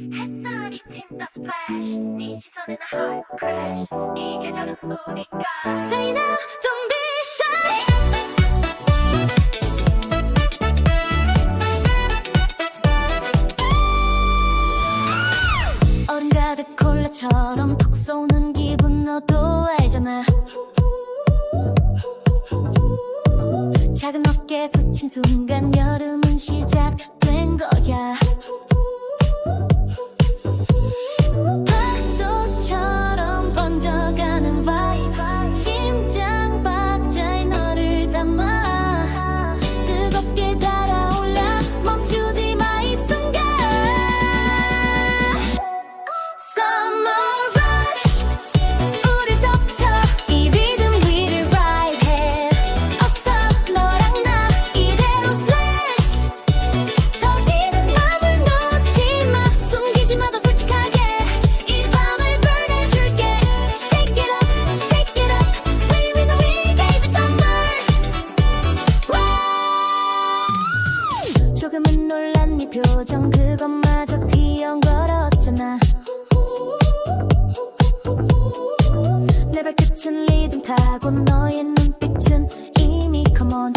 햇살이 튄다. 나 hard crash. 이 계절은 우리가. Say now, don't 가득 콜라처럼 톡 쏘는 기분 너도 알잖아. 작은 어깨 스친 순간 여름은 네 표정 그것마저 귀여워졌잖아 내 발끝은 리듬 타고 너의 눈빛은 이미 come on.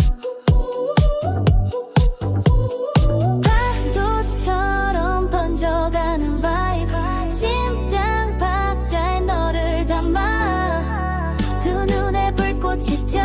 파도처럼 번져가는 vibe. 심장 박자에 너를 담아 두 눈에 불꽃이 튀어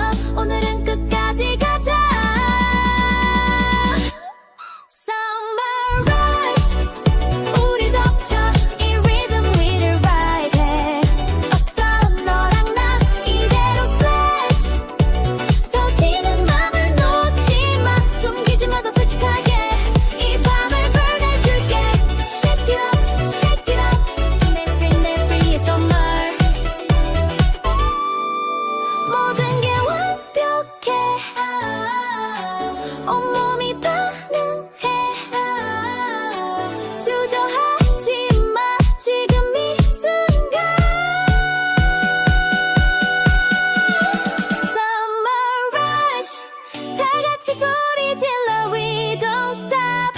같이 소리 질러 We don't stop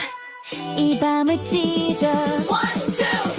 이 밤을 찢어 One, two,